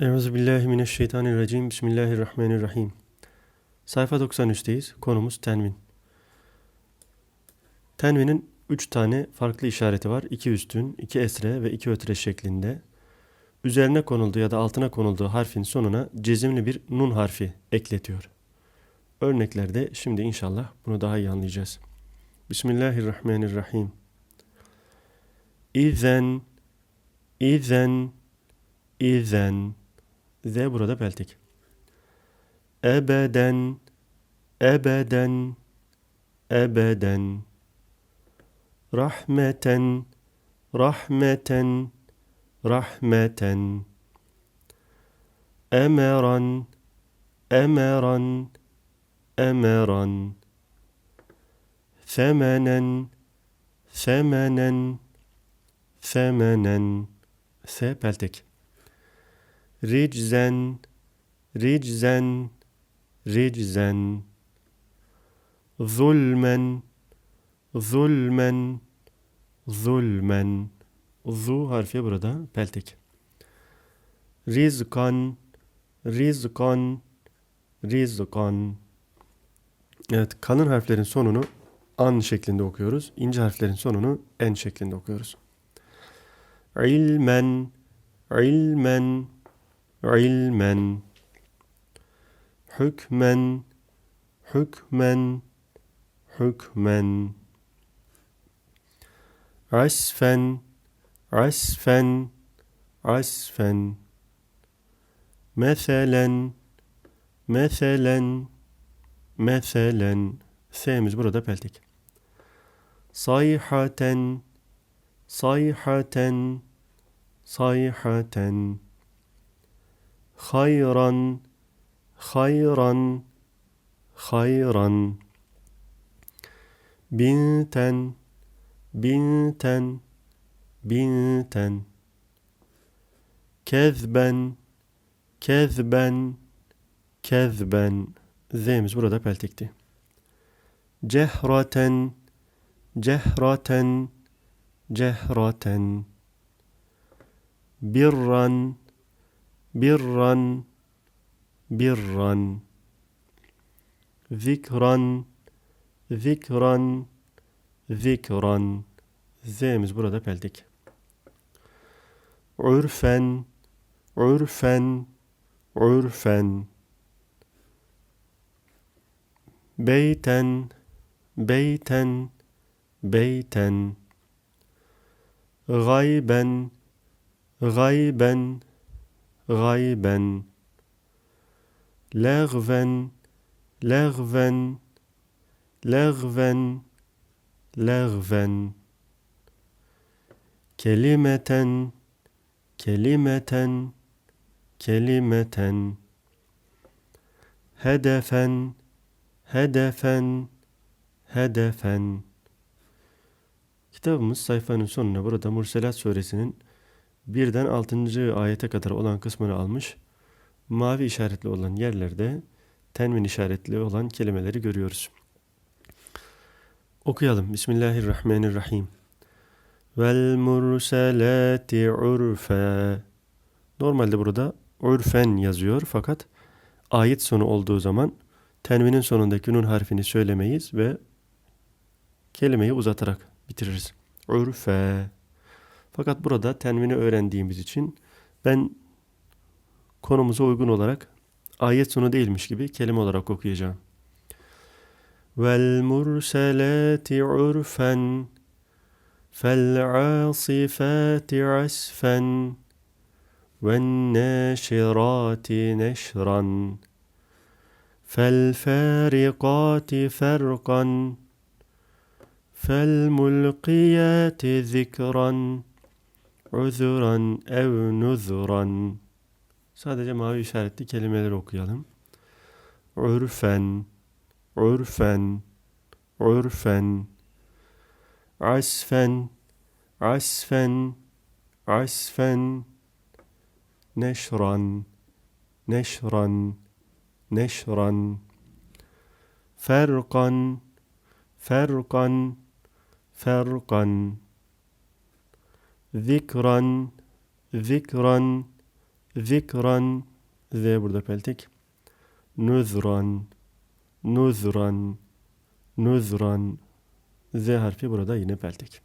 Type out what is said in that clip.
Euzubillahimineşşeytanirracim. Bismillahirrahmanirrahim. Sayfa 93'teyiz. Konumuz tenvin. Tenvinin 3 tane farklı işareti var. 2 üstün, 2 esre ve 2 ötre şeklinde. Üzerine konulduğu ya da altına konulduğu harfin sonuna cezimli bir nun harfi ekletiyor. Örneklerde şimdi inşallah bunu daha iyi anlayacağız. Bismillahirrahmanirrahim. İzen, izen, izen. Z burada peltek. Ebeden, ebeden, ebeden. Rahmeten, rahmeten, rahmeten. Emeran, emeran, emeran. Semenen, semenen, semenen. S peltek. Riczen, riczen, riczen. Zulmen, zulmen, zulmen. Zu harfi burada peltek. Rizkan, rizkan, rizkan. Evet, kalın harflerin sonunu an şeklinde okuyoruz. İnce harflerin sonunu en şeklinde okuyoruz. İlmen, ilmen, ilmen. Hükmen, hükmen, hükmen. Asfen, asfen, asfen. Meselen, meselen, meselen. S'miz burada peltek. Sayhaten, sayhaten, sayhaten. Hayran, hayran, hayran. Binten, binten, binten. Kezben, kezben, kezben. Z'miz burada peltekti. Cehraten, cehraten, cehraten. Birran, birran. Zikran, zikran, zikran. Z'miz burada peltek. Urfen, urfen, urfen. Beyten, beyten, beyten. Gayben, gayben, gayben. Lağven, lağven, lağven, lağven. Kelimeten, kelimeten, kelimeten. Hedefen, hedefen, hedefen. Kitabımız sayfanın sonuna burada Murselat suresinin birden 6. ayete kadar olan kısmını almış. Mavi işaretli olan yerlerde tenvin işaretli olan kelimeleri görüyoruz. Okuyalım. Bismillahirrahmanirrahim. Vel murselati urfe. Normalde burada urfen yazıyor fakat ayet sonu olduğu zaman tenvinin sonundaki nun harfini söylemeyiz ve kelimeyi uzatarak bitiririz. Urfe. Fakat burada tenvini öğrendiğimiz için ben konumuza uygun olarak ayet sonu değilmiş gibi kelime olarak okuyacağım. Vel murselati urfen فالعاصفات عسفا والناشرات نشرا فالفارقات فرقا فالملقيات ذكرا Uzuran ev nuzuran. Sadece mavi işaretli kelimeleri okuyalım. Urfen, urfen, urfen. Asfen, asfen, asfen. Neşran, neşran, neşran. Ferkan, ferkan, ferkan zikran, zikran, Zikran. Z burada peltek. Nuzran. Nuzran. Nuzran. Z harfi burada yine peltek.